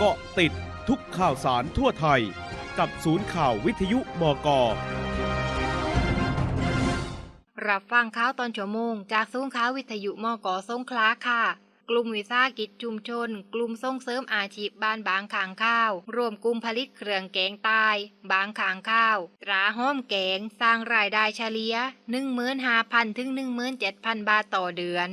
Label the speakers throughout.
Speaker 1: เกาะติดทุกข่าวสารทั่วไทย กับศูนย์ข่าววิทยุบก
Speaker 2: รับฟังข่าวตอนชั่วโมง จากศูนย์ข่าววิทยุมกสงขลาค่ะ กลุ่มวิสาหกิจชุมชน กลุ่มส่งเสริมอาชีพบ้านบางขางข้าว รวมกลุ่มผลิตเครื่องแกงตาย บางขางข้าว ตราห้อมแกง สร้างรายได้เฉลี่ย15,000ถึง17,000 บาทต่อเดือน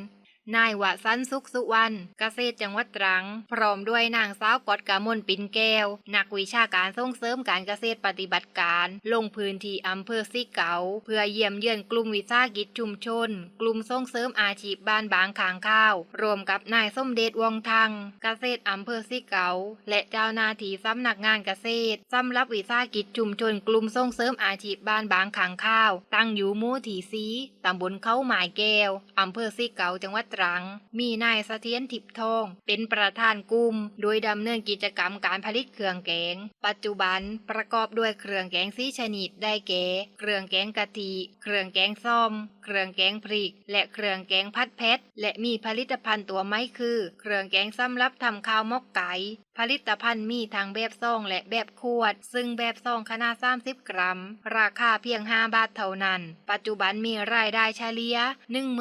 Speaker 2: นายวสันสุขสุวรรณเกษตรจังหวัดตรัง พร้อมด้วยนางสาวกอดกามลปินแก้ว นักวิชาการส่งเสริมการเกษตรปฏิบัติการ ลงพื้นที่อำเภอซีเกาเพื่อเยี่ยมเยือนกลุ่มวิสาหกิจชุมชน กลุ่มส่งเสริมอาชีพบ้านบางขางข้าว รวมกับนายส้มเด็จวงทังเกษตรอำเภอซีเกาและเจ้าหน้าที่สำนักงานเกษตรสำหรับวิสาหกิจชุมชน กลุ่มส่งเสริมอาชีพบ้านบางขางข้าว ตั้งอยู่หมู่ที่สีตำบลเขาหมายแก้วอำเภอซีเกาจังหวัดตรัง มีนายเสถียรทิพทอง เป็นประธานกลุ่ม โดยดำเนินกิจกรรมการผลิตเครื่องแกง ปัจจุบันประกอบด้วยเครื่องแกงสีชนิดได้แก่ เครื่องแกงกะทิ เครื่องแกงส้ม เครื่องแกงพริก และเครื่องแกงพัดเพชรและมีผลิตภัณฑ์ตัวไม้คือ เครื่องแกงสำหรับทำข้าวมกไก่ผลิตภัณฑ์มีทั้งแบบซองและแบบขวด ซึ่งแบบซองขนาด 30 กรัม ราคาเพียง 5 บาทเท่านั้น ปัจจุบันมีรายได้เฉลี่ย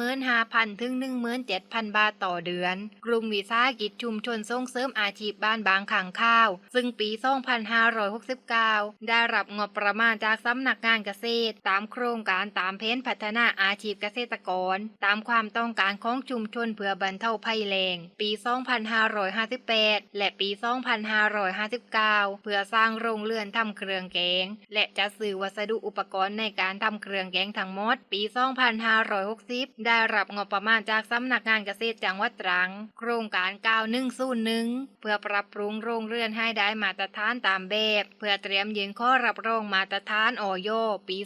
Speaker 2: 15,000 ถึง 17,000 บาทต่อเดือน กลุ่มวิสาหกิจชุมชนส่งเสริมอาชีพบ้านบางขังข้าว ซึ่งปี 2569 ได้รับงบประมาณจากสำนักงานเกษตร ตามโครงการตามแผนพัฒนาอาชีพเกษตรกร ตามความต้องการของชุมชนเพื่อบรรเทาภัยแล้งปี 2558 และปี 2559 เพื่อสร้างโรงเรือนทำเครื่องแกง และจะซื้อวัสดุอุปกรณ์ในการทำเครื่องแกงทั้งหมด ปี 2560 ได้รับงบประมาณจากสำนักงานเกษตรจังหวัดตรัง โครงการ 9101 เพื่อปรับปรุงโรงเรือนให้ได้มาตรฐานตามแบบ เพื่อเตรียมยืนข้อรับรองมาตรฐานออยปี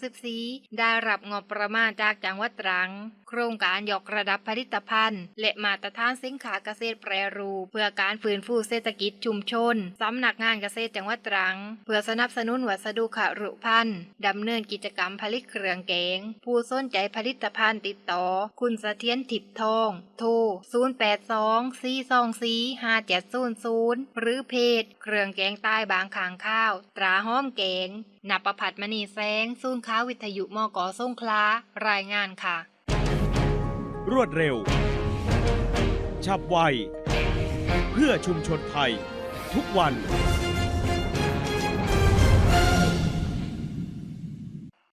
Speaker 2: 2564 ได้รับงบประมาณจากจังหวัดตรัง โครงการยกระดับผลิตภัณฑ์ และมาตรฐานสินค้าเกษตรแปรรูปเพื่อการฟื้นฟูเศรษฐกิจชุมชนสำนักงานเกษตรจังหวัดตรัง เพื่อสนับสนุนวัสดุขรุภัณฑ์ดำเนินกิจกรรมผลิตเครื่องแกง ผู้สนใจผลิตภัณฑ์ติดต่อ คุณเสถียรทิพย์ทอง โทร 0824245700 หรือเพจ เครื่องแกงใต้บางขางข้าว ตราห้อมแกงนับประพัดมณีแสงศูนย์ค้าวิทยุมกส่งคลารายงานค่ะ
Speaker 1: รวดเร็ว ฉับไว เพื่อชุมชนไทย ทุกวัน